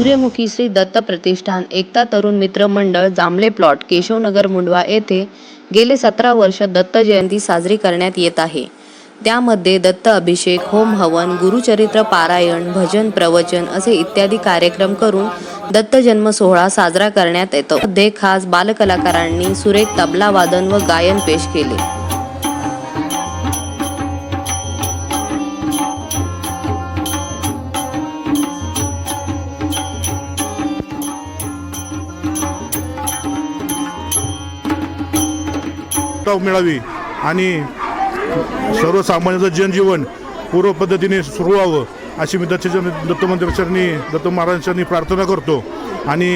सूर्यमुखी श्री दत्त प्रतिष्ठान एकता तरुण मित्र मंडळ जांभळे प्लॉट केशवनगर मुंडवा येथे गेले सतरा वर्ष दत्त जयंती साजरी करण्यात येत आहे. त्यामध्ये दत्त अभिषेक होम हवन गुरुचरित्र पारायण भजन प्रवचन असे इत्यादी कार्यक्रम करून दत्त जन्म सोहळा साजरा करण्यात येतो. मध्ये खास बालकलाकारांनी सुरेख तबला वादन व गायन पेश केले. टाव मिळावी आणि सर्वसामान्यांचं जनजीवन पूर्व पद्धतीने सुरू व्हावं अशी मी दत्त दत्त मंदिराचरणी दत्त महाराजांनी प्रार्थना करतो. आणि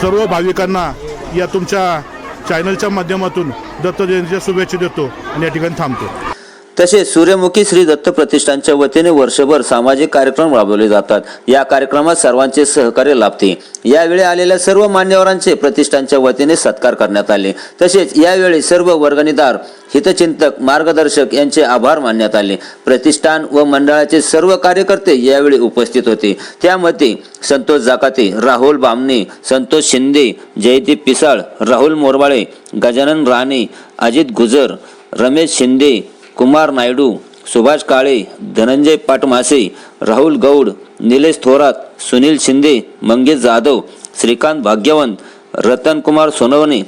सर्व भाविकांना या तुमच्या चॅनलच्या माध्यमातून दत्त जयंतीच्या शुभेच्छा देतो आणि या ठिकाणी थांबतो. तसेच सूर्यमुखी श्री दत्त प्रतिष्ठानच्या वतीने वर्षभर सामाजिक कार्यक्रम राबवले जातात. या कार्यक्रमात सर्वांचे सहकार्य लाभते. यावेळी आलेल्या सर्व मान्यवरांचे प्रतिष्ठानच्या वतीने सत्कार करण्यात आले. तसेच यावेळी सर्व वर्गणीदार हितचिंतक मार्गदर्शक यांचे आभार मानण्यात आले. प्रतिष्ठान व मंडळाचे सर्व कार्यकर्ते यावेळी उपस्थित होते. त्यामध्ये संतोष जाकाते राहुल बामणे संतोष शिंदे जयदीप पिसाळ राहुल मोरबाळे गजानन राणे अजित गुजर रमेश शिंदे कुमार नायडू सुभाष काळे धनंजय पाटमासे राहुल गौड निलेश थोरात सुनील शिंदे मंगेश जाधव श्रीकांत भाग्यवंत रतन कुमार सोनवणे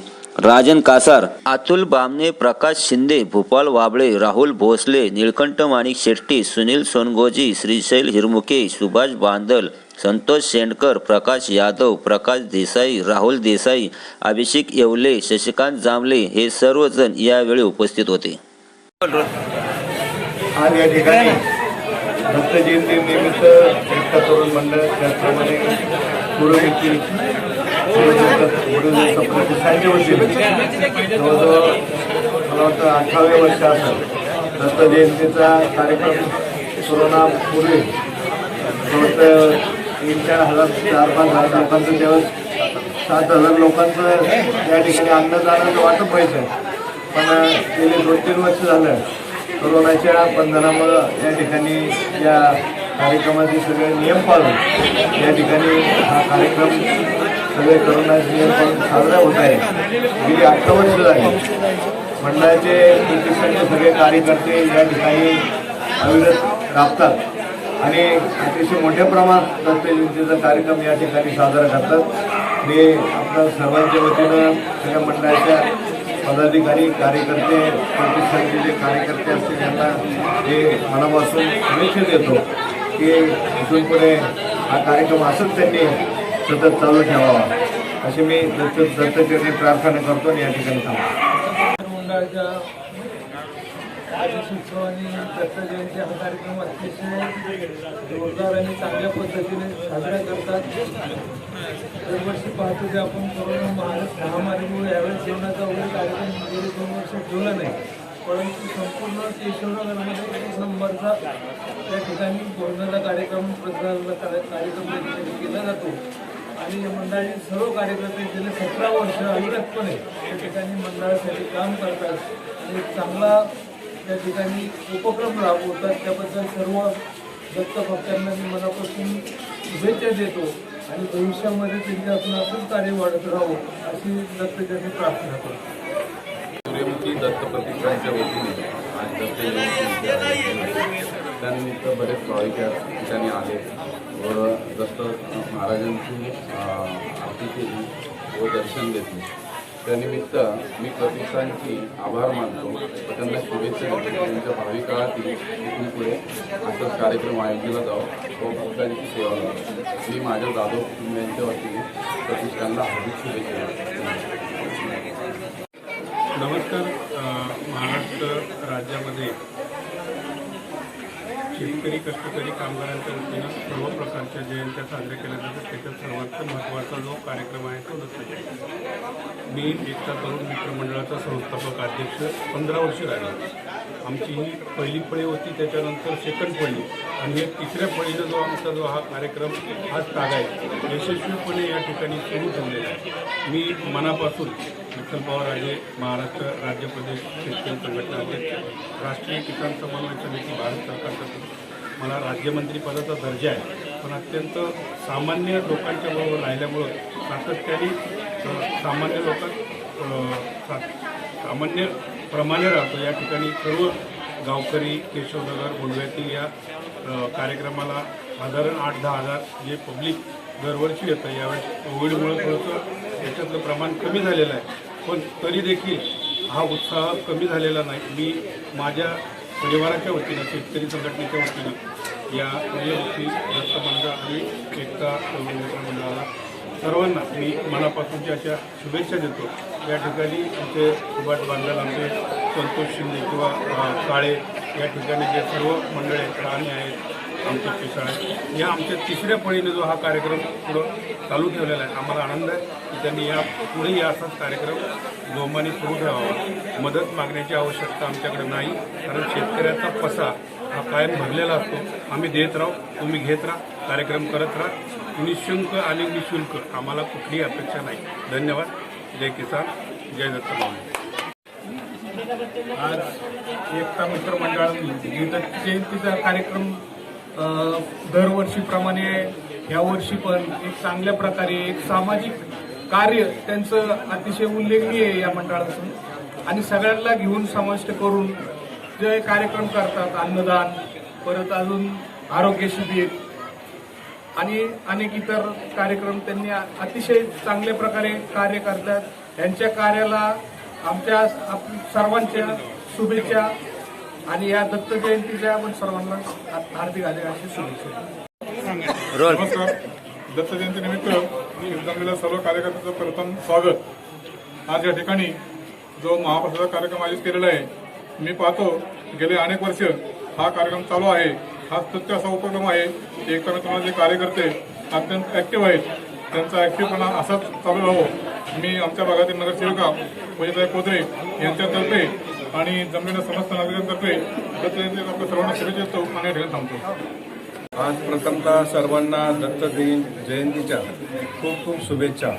राजन कासार अतुल बामणे प्रकाश शिंदे भूपाल वाबळे राहुल भोसले निळकंठ माणिक शेट्टी सुनील सोनगोजी श्रीशैल हिरमुके सुभाष बांदल संतोष शेंडकर प्रकाश यादव प्रकाश देसाई राहुल देसाई अभिषेक येवले शशिकांत जांभले हे सर्वजण यावेळी उपस्थित होते. आज या ठिकाणी दत्त जयंती निमित्त एकता तरुण मंडळ त्याचप्रमाणे पूर्वमुखी प्रतिष्ठानच्या वतीने जवळजवळ मला वाटतं अठरावे वर्ष असं दत्त जयंतीचा कार्यक्रम कोरोनापूर्वी जवळजवळ तीन चार हजार चार पाच हजार लोकांचं त्यावेळेस सात हजार लोकांचं या ठिकाणी अन्नदानाचं वाटप व्हायचं. पण गेले दोन तीन वर्ष झालं. कोरोनाच्या बंधनामुळं या ठिकाणी या कार्यक्रमाचे सगळे नियम पाळून या ठिकाणी हा कार्यक्रम सगळे कोरोनाचे नियम पाळून साजरा होत आहे. गेली अठरा वर्ष झाली. मंडळाचे प्रतिष्ठानचे सगळे कार्यकर्ते या ठिकाणी अविरत राबतात आणि अतिशय मोठ्या प्रमाणात दत्तजयंतीचा कार्यक्रम या ठिकाणी साजरा करतात. मी आपल्या सर्वांच्या वतीनं सगळ्या मंडळाच्या पदाधिकारी कार्यकर्ते प्रतिष्ठानचे जे कार्यकर्ते असतील त्यांना हे मनापासून शुभेच्छा देतो की इथून पुढे हा कार्यक्रम असंच त्यांनी सतत चालू ठेवावा. अशी मी दत्त दत्तचरणी प्रार्थना करतो आणि या ठिकाणी थांबतो. मंडळाच्या आणि दत्त जयंती हा कार्यक्रम अतिशय जोरदार आणि चांगल्या पद्धतीने साजरा करतात. दरवर्षी पाहतो की आपण कोरोना महामारीमुळे यावेळेस जेवणाचा वगैरे कार्यक्रम गेले दोन वर्ष ठेवला नाही. परंतु संपूर्ण केशवनगरमध्ये एक नंबरचा त्या ठिकाणी भोजनाचा कार्यक्रम प्रसाराचा कार्यक्रम केला जातो. आणि मंडळाचे सर्व कार्यकर्ते गेले सतरा वर्ष अविरतपणे त्या ठिकाणी मंडळासाठी काम करतात. आणि एक चांगला त्या ठिकाणी उपक्रम राबवतात. त्याबद्दल सर्व दत्तभक्तांना मी मनापासून शुभेच्छा देतो आणि भविष्यामध्ये त्यांच्यापासून असंच कार्य वाढत राहावं अशी दत्तजनी प्रार्थना करतो सूर्यमुखी दत्त प्रतिष्ठानच्या वतीने आज दत्त जयंती त्यानिमित्त बरेच भाविक ठिकाणी आले व दत्त महाराजांची आरती केली व दर्शन घेतले. त्यानिमित्त मी प्रतिष्ठानची आभार मानतो. व त्यांना शुभेच्छा देतो. त्यांच्या भावी काळातील इथून पुढे असाच कार्यक्रम आयोजला जावं व भक्तांची सेवा व्हावी मी माझ्या जाधव कुटुंबियांच्या वतीने प्रतिष्ठानला हार्दिक शुभेच्छा नमस्कार महाराष्ट्र राज्यामध्ये शेतकरी कष्टकरी कामगारांच्या वतीनं सर्व प्रकारच्या जयंत्या साजऱ्या केल्या जातात. त्याच्यात सर्वात महत्त्वाचा जो कार्यक्रम आहे तो दत्त मी एकता तरुण मित्रमंडळाचा संस्थापक अध्यक्ष पंधरा वर्ष राहिले आमची ही पहिली फळी होती त्याच्यानंतर सेकंड फळी. आणि हे तिसऱ्या फळीनं जो आमचा जो हा कार्यक्रम आज आहे यशस्वीपणे या ठिकाणी सुरू ठेवलेला आहे. मी मनापासून विठ्ठल पवार राजे महाराष्ट्र राज्य प्रदेश शेतकरी संघटना अध्यक्ष राष्ट्रीय किसान समन्वय समिती भारत सरकारचा मला राज्यमंत्रीपदाचा दर्जा आहे पण अत्यंत सामान्य लोकांच्या बरोबर राहिल्यामुळं सातत्याने सामान्य लोक सामान्य प्रमाणे राहतो. या ठिकाणी सर्व गावकरी केशवनगर गोंडव्यातील या कार्यक्रमाला साधारण आठ दहा हजार जे पब्लिक दरवर्षी येतं यावेळेस कोविडमुळं थोडंसं याच्यातलं प्रमाण कमी झालेलं आहे. पण तरी देखील हा उत्साह कमी झालेला नाही. मी माझ्या परिवाराच्या वतीनं शेतकरी संघटनेच्या वतीनं या प्रियमुखी दत्त मंडळ आणि एकता मंडळाला सर्वांना मी मनापासूनच्या अशा शुभेच्छा देतो या ठिकाणी आमचे सुभाष बांधल आमचे संतोष शिंदे किंवा काळे या ठिकाणी जे सर्व मंडळ आहेत प्राणी आहेत आमच्या पिसाळ आहे. या आमच्या तिसऱ्या फळीने जो हा कार्यक्रम पुढं चालू ठेवलेला आहे आम्हाला आनंद आहे की त्यांनी या पुढे या असाच कार्यक्रम जोमाने सुरू ठेवावा. मदत मागण्याची आवश्यकता आमच्याकडे नाही कारण शेतकऱ्याचा पसा हा कायम भरलेला असतो. आम्ही देत राहू तुम्ही घेत राहा कार्यक्रम करत राहा. निशुल्क आणि निशुल्क आम्हाला कुठलीही अपेक्षा नाही. धन्यवाद. जय किसान जय दत्त माऊली. आज एकता मित्र मंडळाने जयंतीचा कार्यक्रम दरवर्षीप्रमाणे यावर्षी पण एक चांगल्या प्रकारे एक सामाजिक कार्य त्यांचं अतिशय उल्लेखनीय आहे या मंडळाचं आणि सगळ्यांना घेऊन समाविष्ट करून जे कार्यक्रम करतात अन्नदान परत अजून आरोग्य शिबिर आणि अनेक इतर कार्यक्रम त्यांनी अतिशय चांगल्या प्रकारे कार्य करतात. यांच्या कार्याला आमच्या सर्वांच्या शुभेच्छा आणि या दत्त जयंतीच्या आपण सर्वांना हार्दिक अशी शुभेच्छा नमस्कार. दत्त जयंतीनिमित्त मी जमलेल्या सर्व कार्यकर्त्यांचं प्रथम स्वागत. आज या ठिकाणी जो महाप्रसादा कार्यक्रम आयोजित केलेला आहे मी पाहतो गेले अनेक वर्ष हा कार्यक्रम चालू आहे. हा सत्य असा उपक्रम आहे मित्रांचे जे कार्यकर्ते अत्यंत ऍक्टिव्ह आहेत. त्यांचा ऍक्टिव्हपणा असाच चालू राहो. मी आमच्या भागातील नगरसेविका वैजताई कोदरे यांच्यातर्फे आणि जमलेल्या समस्त नागरिकांतर्फे दत्त जयंती आपल्या सर्वांना शुभेच्छा देतो आणि ठिकाणी थांबतो. आज प्रथमतः सर्वांना दत्त दिन जयंतीच्या खूप खूप शुभेच्छा.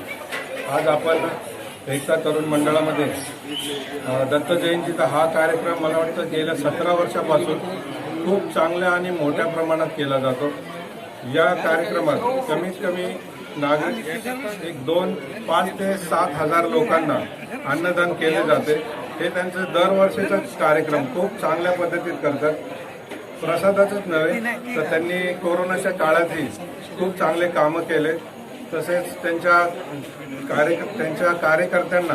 आज आपण एकता तरुण मंडळामध्ये दत्त जयंतीचा हा कार्यक्रम मला वाटतं गेल्या सतरा वर्षापासून खूप चांगल्या आणि मोठ्या प्रमाणात केला जातो. या कार्यक्रमात कमीत कमी नागरिक एक दोन पाच ते सात हजार लोकांना अन्नदान केले जाते. हे त्यांचं दरवर्षीचाच कार्यक्रम खूप चांगल्या पद्धतीत करतात. प्रसादाचंच नव्हे तर त्यांनी कोरोनाच्या काळातही खूप चांगले कामं केले. तसेच त्यांच्या कार्य त्यांच्या कार्यकर्त्यांना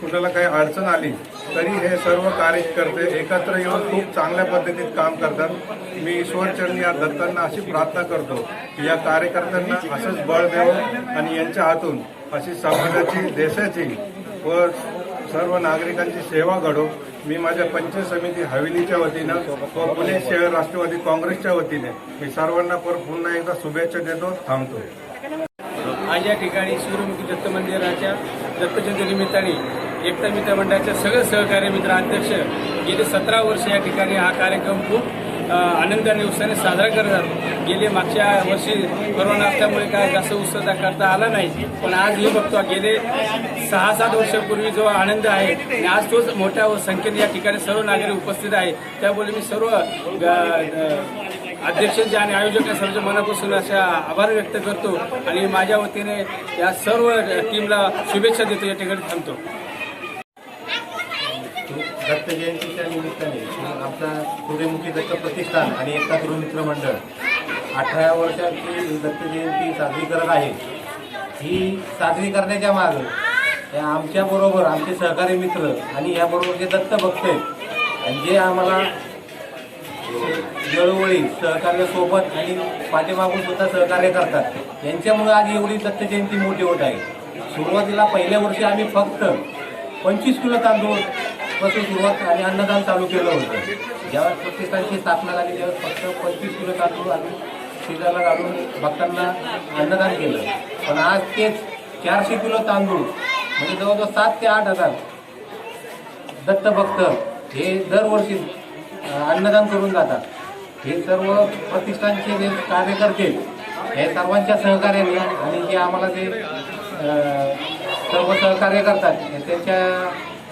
कुणाला काही अडचण आली तरी हे सर्व कार्यकर्ते एकत्र येऊन खूप चांगल्या पद्धतीत काम करतात. मी ईश्वरचरणी या दत्तांना अशी प्रार्थना करतो की या कार्यकर्त्यांना असंच बळ द्यावं आणि यांच्या हातून अशी समाजाची देशाची व सर्व नागरिकांची सेवा घडो. मी माझ्या पंचायत समिती हवेलीच्या वतीनं व पुणे शहर राष्ट्रवादी काँग्रेसच्या वतीने मी सर्वांना पर पुन्हा एकदा शुभेच्छा देतो थांबतो. आज या ठिकाणी सूर्यमुखी दत्त मंदिराच्या दत्तजयंती निमित्ताने एकता मित्र मंडळाचे सगळे सहकार्य मित्र अध्यक्ष गेले सतरा वर्ष या ठिकाणी हा कार्यक्रम खूप आनंदाने उत्साहाने साजरा करतात गेले मागच्या वर्षी कोरोना असल्यामुळे काय जास्त उत्साह करता आला नाही. पण आज मी बघतो गेले सहा सात वर्षापूर्वी जो आनंद आहे आणि आज तोच मोठ्या संख्येने या ठिकाणी सर्व नागरिक उपस्थित आहे त्यामुळे मी सर्व ग- अध्यक्षांचे आणि आयोजकांच्या सर्वच्या मनापासून अशा आभार व्यक्त करतो आणि माझ्या वतीने या सर्व टीमला शुभेच्छा देतो. या ठिकाणी थांबतो. दत्त निमित्ताने आमचा सूर्यमुखी दत्त प्रतिष्ठान आणि एकता तरुण मित्र मंडळ अठरा वर्षाची दत्त जयंती साजरी करत आहे. ही साजरी करण्याच्या मागं या आमच्याबरोबर आमचे सहकारी मित्र आणि याबरोबर जे दत्त भक्त आहेत आणि जे आम्हाला वेळोवेळी सहकार्यासोबत आणि पाठीमागून सुद्धा सहकार्य करतात यांच्यामुळे आज एवढी दत्त जयंती मोठी होत आहे. सुरुवातीला पहिल्या वर्षी आम्ही फक्त पंचवीस किलो तांदूळ पासून सुरुवात आणि अन्नदान चालू केलं होतं. ज्यावेळेस प्रतिष्ठानची स्थापना झाली त्यावेळेस फक्त पंचवीस किलो तांदूळ आम्ही शिजायला घालून भक्तांना अन्नदान केलं. पण आज तेच चारशे किलो तांदूळ म्हणजे जवळजवळ सात ते आठ हजार दत्तभक्त हे दरवर्षी अन्नदान करून जातात. हे सर्व प्रतिष्ठानचे जे कार्यकर्ते हे सर्वांच्या सहकार्याने आणि जे आम्हाला जे सर्व सहकार्य करतात हे त्यांच्या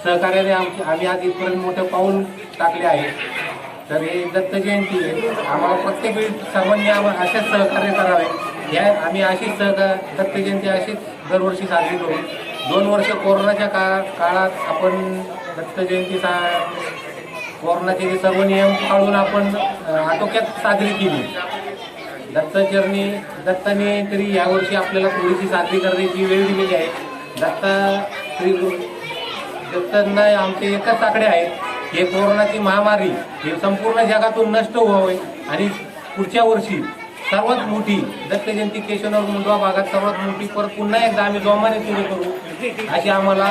सहकार्याने आमची आम्ही आज इथपर्यंत मोठं पाऊल टाकले आहे. तर हे दत्त जयंती आहे. आम्हाला प्रत्येक वेळी सर्वांनी आम्हाला असेच सहकार्य करावे. या आम्ही अशीच सहकार दत्त जयंती अशीच दरवर्षी साजरी करू. दोन वर्ष कोरोनाच्या काळा काळात आपण दत्त जयंती सा कोरोनाचे जे सर्व नियम पाळून आपण आटोक्यात साजरी केली. दत्तचरणी दत्ताने तरी यावर्षी आपल्याला थोडीशी साजरी करण्याची वेळ दिलेली आहे. दत्ता श्री तर नाही आमचे एकच आकडे आहेत. हे कोरोनाची महामारी हे संपूर्ण जगातून नष्ट व्हावे. आणि पुढच्या वर्षी सर्वात मोठी दत्त जयंती केशवनगर मुंडवा भागात सर्वात मोठी परत पुन्हा एकदा आम्ही जोमाने सुरू करू अशी आम्हाला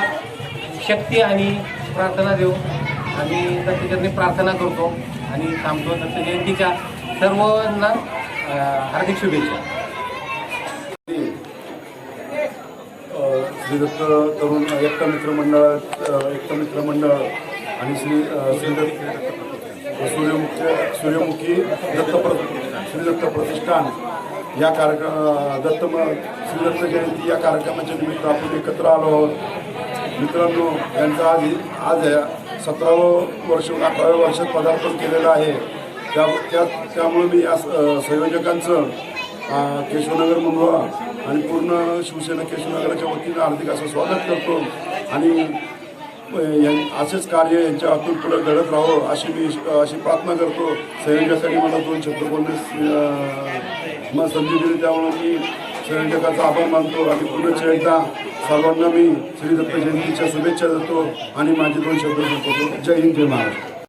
शक्ती आणि प्रार्थना देऊ. आम्ही दत्तजयंती प्रार्थना करतो आणि थांबतो दत्त जयंतीच्या सर्वांना हार्दिक शुभेच्छा. श्रीदत्त तरुण एकता मित्र मंडळ एकता मित्र मंडळ आणि श्री श्रीदत्त सूर्यमुखी सूर्यमुखी दत्त प्र श्री प्रतिष्ठान या कार्यक्रम दत्त म- जयंती या कार्यक्रमाच्या निमित्त आपण एकत्र आलो आहोत. मित्रांनो यांचा आज आज सतरावं वर्ष अठराव्या वर्षात पदार्पण केलेलं आहे. त्या त्या त्यामुळे मी या संयोजकांचं केशवनगर मुंडवा आणि पूर्ण शिवसेना केशवनगराच्या वतीनं हार्दिक असं स्वागत करतो. आणि असेच कार्य यांच्या हातून पुढे घडत राहावं अशी मी अशी प्रार्थना करतो. संयोजकांनी मला दोन शब्द बोलण्यास संधी दिली त्यामुळे मी संयोजकाचा आभार मानतो आणि पुन्हा एकदा सर्वांना मी श्री दत्त जयंतीच्या शुभेच्छा देतो आणि माझे दोन शब्द जय हिंद जय महाराष्ट्र.